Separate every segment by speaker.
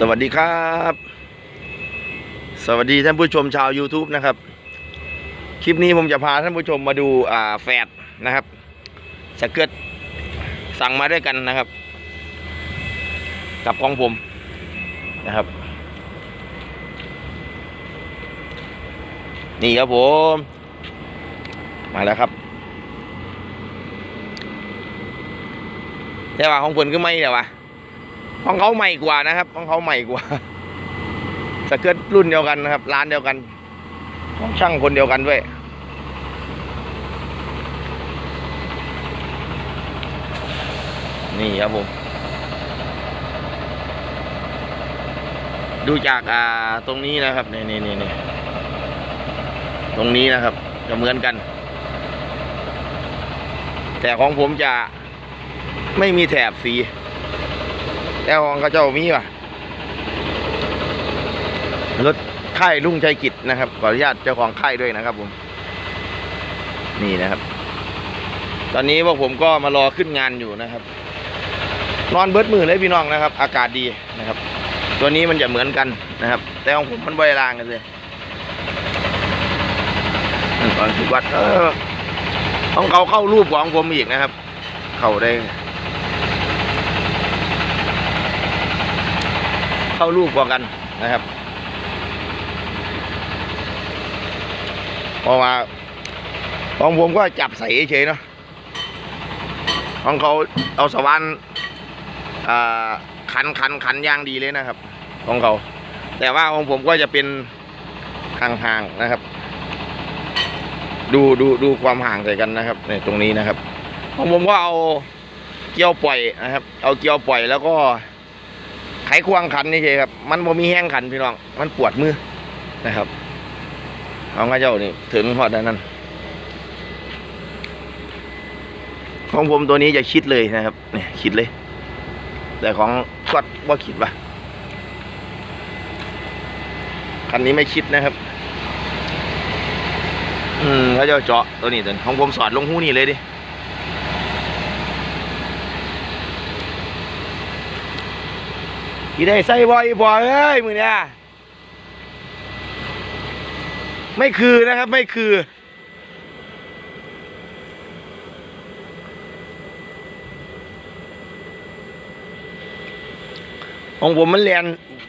Speaker 1: สวัสดีครับ สวัสดีท่านผู้ชมชาว YouTube นะครับ คลิปนี้ผมจะพาท่านผู้ชมมาดูอ่าแฟดนะครับสเกิร์ตสั่งมาด้วยกันนะครับ กับของผมนะครับ นี่ครับผม มาแล้วครับแต่ว่าของเพิ่นก็ไม่เดี๋ยววะ ของเขาใหม่กว่านะครับของเขาใหม่กว่าสเกิร์ตรุ่นเดียวกันนะครับ ร้านเดียวกันของช่างคนเดียวกันด้วยนี่ครับผม ดูจากอ่าตรงนี้นะครับนี่นี่นี่นี่ตรงนี้นะครับ จะเหมือนกัน แต่ของผมจะไม่มีแถบสี แต่ของเขาเจ้ามีว่ะรถค่ายลุงชัยกิจนะครับขออนุญาตเจ้าของค่ายด้วยนะครับผมนี่นะครับ ตอนนี้พวกผมก็มารอขึ้นงานอยู่นะครับ นอนเบิดมือเลยพี่น้องนะครับ อากาศดีนะครับ ตัวนี้มันจะเหมือนกันนะครับ แต่ของผมมันบริลางกันเลยนั่นตอนที่วัดเออของเขาเข้ารูปของผมอีกนะครับ เข้าได้ เข้ารูปกว่ากันนะครับพราะว่าของผมก็จับใส่เฉยเนาะของเขาเอาสว่านขันขันขันย่างดีเลยนะครับ ของเขา แต่ว่าของผมก็จะเป็นห่างๆนะครับ ดูดูดูความห่างใส่กันนะครับในตรงนี้นะครับ ของผมก็เอาเกียวปล่อยนะครับ เอาเกียวปล่อยแล้วก็ ไขควงขันนี่เฉยครับ มันบ่มีแห้งขันพี่น้อง มันปวดมือนะครับ เอาข้าเจ้านี่ถึงหอดนนั้น ของผมตัวนี้จะคิดเลยนะครับ เนี่ยคิดเลย แต่ของก็ว่าคิดปะคันนี้ไม่คิดนะครับ อืมเขาเจ้าเจาะตัวนี้ตัวนี้ของผมสอดลงหูนี่เลยดิ กี่ได้ใส่บ่อยบ่อยเอ้ยมือเนี่ยไม่คือนะครับไม่คือ ของผมมันเรียน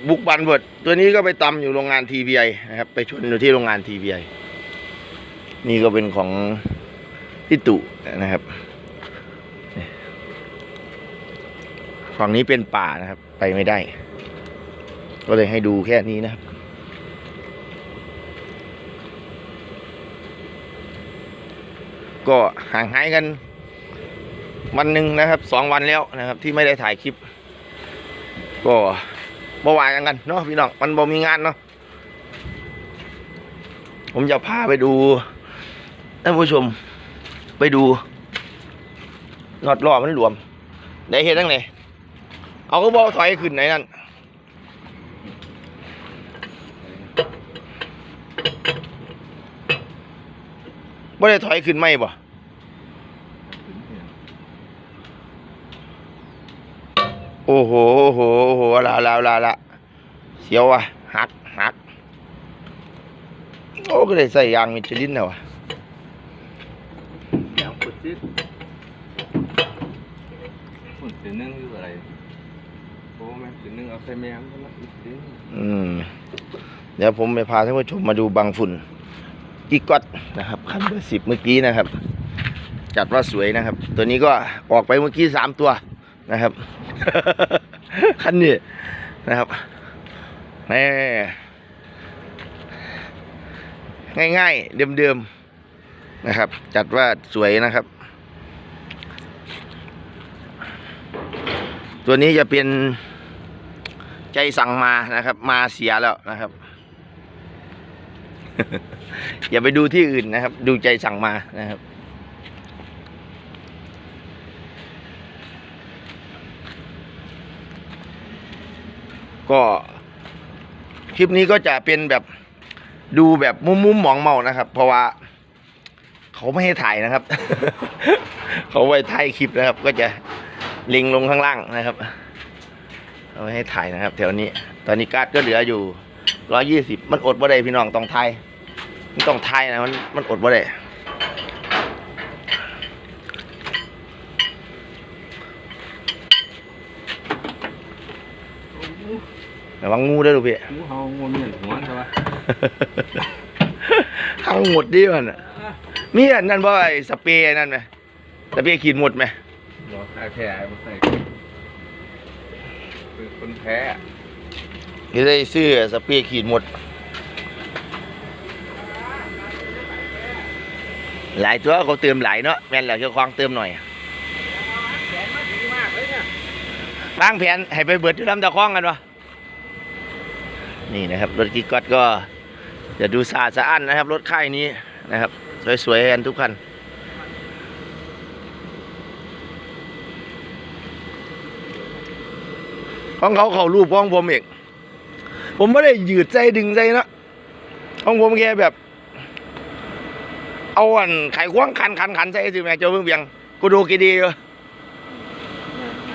Speaker 1: บุกบันเบิดตัวนี้ก็ไปตำอยู่โรงงาน TBI นะครับ ไปชนอยู่ที่โรงงาน TBI นี่ก็เป็นของพี่ตุนะครับ ฝั่งนี้เป็นป่านะครับ ไปไม่ได้ ก็เลยให้ดูแค่นี้นะครับ ก็ห่างหายกัน วันหนึ่งนะครับสองวันแล้วนะครับ ที่ไม่ได้ถ่ายคลิป ก็บ่วายกันกันเนาะพี่น้องมันบ่มีงานเนาะผมจะพาไปดูท่านผู้ชมไปดูน็อตล้อมันหลวม ได้เห็นตั้งไหน เอาก็บอกถอยขึ้นไหนนั่นบ่ได้ถอยขึ้นไหมบ่โอ้โห โอ้โห โอ้โหลาลาลาละเสียวอะหักหัก โอ้ ก็ได้ใส่ยางมิชลินแล้วอะ
Speaker 2: ยางขุดซิดขุดสีนึ่งคืออะไร โอ้แม่สีนึ่งเอาใส่แมงก็มาอีกสี
Speaker 1: อืมเดี๋ยวผมไปพาท่านผู้ชมมาดูบางฝุ่นอีกอดนะครับคันเบอร์สิบเมื่อกี้นะครับ จัดว่าสวยนะครับ ตัวนี้ก็ออกไปเมื่อกี้สามตัวนะครับคันนี้นะครับนี่ง่ายๆเดิมๆนะครับ จัดว่าสวยนะครับ ตัวนี้จะเป็นใจสั่งมานะครับ มาเสียแล้วนะครับ อย่าไปดูที่อื่นนะครับ ดูใจสั่งมานะครับก็คลิปนี้ก็จะเป็นแบบดูแบบมุมมุมๆหมองเมานะครับ เพราะว่า เขาไม่ให้ถ่ายนะครับ เขาไว้ถ่ายคลิปนะครับ ก็จะ ลิงก์ลงข้างล่างนะครับ เอาไว้ให้ถ่ายนะครับ แถวนี้ ตอนนี้การ์ดก็เหลืออยู่ร้อยยี่สิบมันอดบ่ได้พี่น้องต้องไทยมันต้องไทยนะมันมันอดบ่ได้ระวังงูเด้วยลูกพี่
Speaker 2: งูเห่างูเมียนหัวใช่ปะ
Speaker 1: ทั้งหมดดิมันน่ะมีอันนั้นบ่ไอ้สเปรย์นั่นไหมสเปรย์ขีดหมดไหม
Speaker 2: รอใครแพ้ไอ้มันใส่คือคนแพ้
Speaker 1: นี่ได้ซื้อสเปรย์ขีดหมด หลายตัวเขาเติมหลายเนาะแม่นแล้วเจ้าของเติมหน่อย
Speaker 2: แขนมันดีมากเพีย
Speaker 1: วางแผนให้ไปเบิดที่ลำตะคองกันวะนี่นะครับ รถกิ๊กก๊อตก็จะดูสะอาดสะอ้านนะครับ รถค่ายนี้นะครับ สวยๆกันทุกคัน ของเขาเขารูปของผมเองผมไม่ได้ยืดใจดึงใจเนาะของผมแค่แบบ เอาอันไขควงคันคันคันใส่สิแม่เจ้าเพิ่งเบียงกูดูกี่ดีอยู่
Speaker 2: น้ำ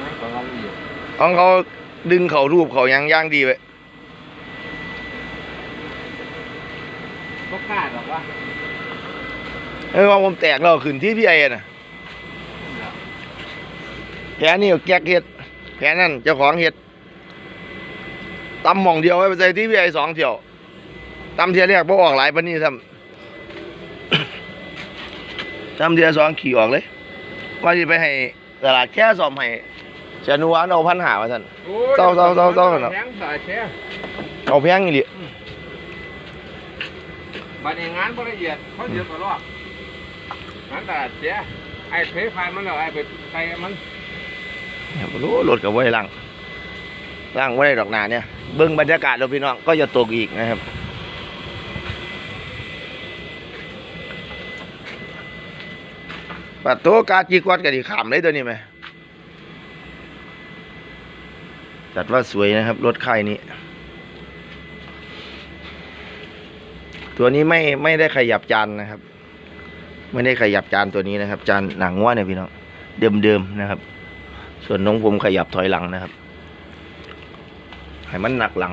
Speaker 2: น้ำของเราละเอียด
Speaker 1: ของเขาดึงเขารูปเขายังย่างดีไป
Speaker 2: ก็คาดหรอกว่า
Speaker 1: เออว่าผมแตกแล้วขึ้นที่พี่ไอ้น่ะแผลนี่แก๊กเห็ด แผลนั่นเจ้าของเห็ดตำหม่องเดียวไว้ไปใส่ที่พี่ไอ้สองเที่ยวตำเทียแรกบ่ออกหลายปานนี้ซ้ำตำเทียสองขี่ออกเลยว่าจะไปให้ตลาดแค่สอมให้ชนุวานเอาพันหาว่าท่านเศร้าเศร้าเศร้าเศร้าเนอะ
Speaker 2: แข็งสายแช่
Speaker 1: เอาแพงอีหลี
Speaker 2: บัดนี้งานบ่ละเอียดเขาเดียวตลอดงานตลาดเสียไอ้เพยพานมันแล้วไอ้ไปใส่มัน
Speaker 1: เนี่ยบ่ รู้รถกับไว้ล่างล่างไว้ดอกหนาเนี่ยเบิ่งบรรยากาศเราพี่น้องก็จะตกอีกนะครับปัดโตกาจีกวัดกันดีขามเลยตัวนี้ไหมจัดว่าสวยนะครับ รถค่ายนี้ ตัวนี้ไม่ไม่ได้ขยับจานนะครับ ไม่ได้ขยับจานตัวนี้นะครับ จานหนังว่าเนี่ยพี่น้องเดิมๆนะครับ ส่วนน้องผมขยับถอยหลังนะครับ ให้มันหนักหลัง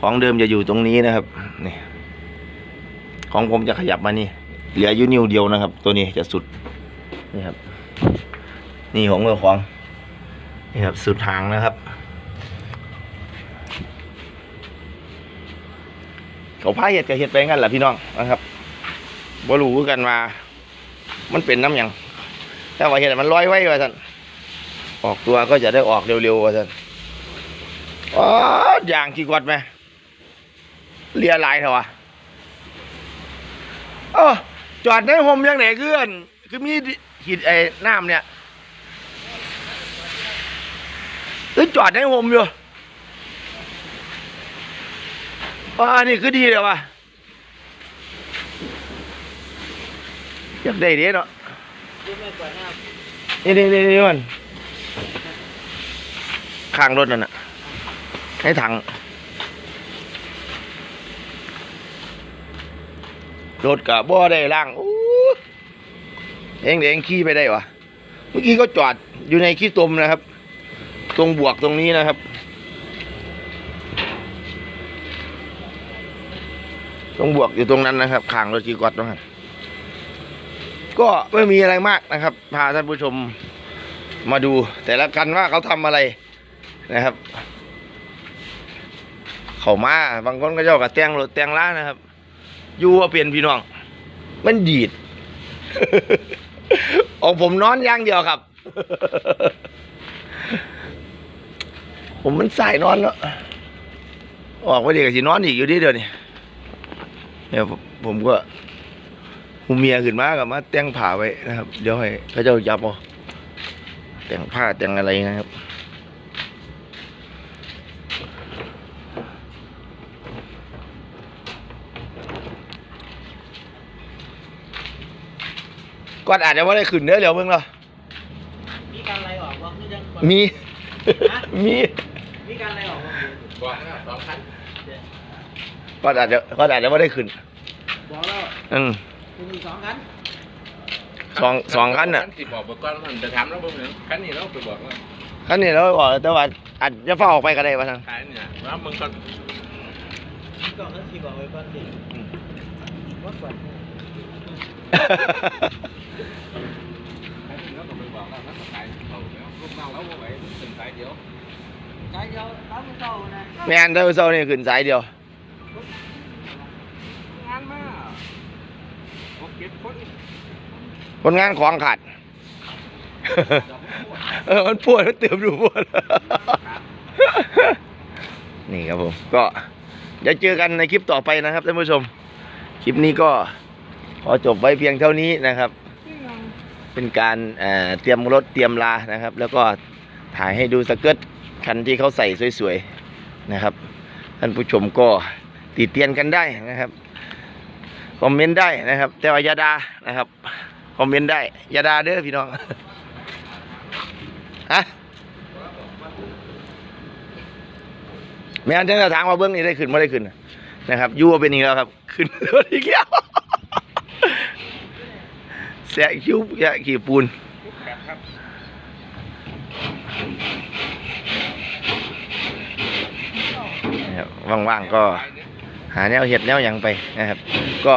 Speaker 1: ของเดิมจะอยู่ตรงนี้นะครับ นี่ ของผมจะขยับมานี่ เหลืออยู่นิ้วเดียวนะครับ ตัวนี้จะสุด นี่ครับ นี่ของเมื่อของ นี่ครับ สุดหางนะครับเขาพาเห็ดกับเห็ดไปงั้นแหละพี่น้องนะครับบ่รู้คือกันว่า มันเป็นน้ำยังแต่ว่าเห็ดมันลอยไว้ว่าท่านออกตัวก็จะได้ออกเร็วๆว่าท่านอ๋ออย่างกี่กวัดไหมเลียลายเถอะวะออจอดในโฮมยังไหนคืออันคือมีหิดไอ้น้ำเนี่ยเอ้ยจอดในโฮมอยู่อ่านี่คือดีเลยวะ อยากได้เด้เนาะนี่นี่นี่นี่มันข้างรถนั่นน่ะให้ถังรถกับบ่ได้ล่างอู้เองเองขี่ไปได้วะเมื่อกี้ก็จอดอยู่ในขี้ตมนะครับ ตรงบวกตรงนี้นะครับ ตรงบวกอยู่ตรงนั้นนะครับข้างรถจีกอดนะครับ ก็ไม่มีอะไรมากนะครับ พาท่านผู้ชมมาดู แต่ละกันว่าเขาทำอะไรนะครับ เขามาบางคนก็เจ้ากับแตงรถแตงล้านนะครับอยู่ว่าเปลี่ยนพี่น้อง มันดีดของผมนอนอย่างเดียวครับ ผมมันสายนอนเนาะออกไปเด็กสินอนอีกอยู่ดีเดียวนี่เนี่ยผมก็ หูเมียขึ้นมากับมาแต่งผ้าไว้นะครับ เดี๋ยวให้พระเจ้าจับเอาแต่งผ้าแต่งอะไรนะครับก่อนอาจจะว่าได้ขึ้นเนื้อเดี๋ยวเพิ่งเหรอ
Speaker 3: มีการไล่ออกว่าคือยัง
Speaker 1: มี มี
Speaker 3: มีการไล่ออกว่า
Speaker 2: บอกนะสองคัน
Speaker 1: ก่อนอาจจะก่อนอาจจะว่าได้ขึ้น
Speaker 3: บอกแล้ว
Speaker 1: อืม
Speaker 3: คุณมีสองคัน
Speaker 1: สองสองคันน่ะ
Speaker 2: สิบอกบอกก่อนมันจะถามแล้วบ่เหมือนคันนี้เราไปบอกว่า
Speaker 1: คันนี้เราบอกแต่ว่าอาจจะเฝ้าออกไปก็ได้ว่าทาง
Speaker 2: ขายเนี่ยแล้วมึงก็
Speaker 3: ก่อนนั้นสิบอกไว้ก่อนสิว่าก่อน
Speaker 2: ขายแล้วก็ไปบอกแล้วแล้วก็ขายเขาแล้วลูกเต้าแล้วว่าไหวเป็นขายเดียว
Speaker 3: ใจเดียวตามมือเก่านะ
Speaker 1: แม่นเท่าเศร้านี่ขึ้นสายเดียว
Speaker 2: งานมาหกเจ็ด คน
Speaker 1: งานของขาด เออ มันปวดมันเติมดูปวด นี่ครับผม ก็เดี๋ยวเจอกันในคลิปต่อไปนะครับท่านผู้ชม คลิปนี้ก็ขอจบไว้เพียงเท่านี้นะครับ เป็นการเเตรียมรถเตรียมลานะครับ แล้วก็ถ่ายให้ดูสเกิร์ตคันที่เขาใส่สวยๆนะครับ ท่านผู้ชมก็ติดเตียนกันได้นะครับ คอมเมนต์ได้นะครับ แต่ว่ายาดานะครับคอมเมนต์ได้ยาดาเด้อพี่น้องฮะแม่นจังจะถามว่าเบื้องนี้ได้ขึ้นไม่ได้ขึ้นนะครับอยูว่าเป็นอีกแล้วครับ ขึ้นรถอีกแล้วแสะคิ้วแสะขี่ปูนว่างๆก็ หาแนวเห็ดแนวหยังไปนะครับ ก็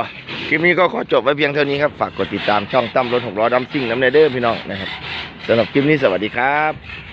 Speaker 1: คลิปนี้ก็ขอจบไว้เพียงเท่านี้ครับ ฝากกดติดตามช่องตั้มรถหกล้อดัมซิ่งน้ำเนเดอร์พี่น้องนะครับสำหรับคลิปนี้สวัสดีครับ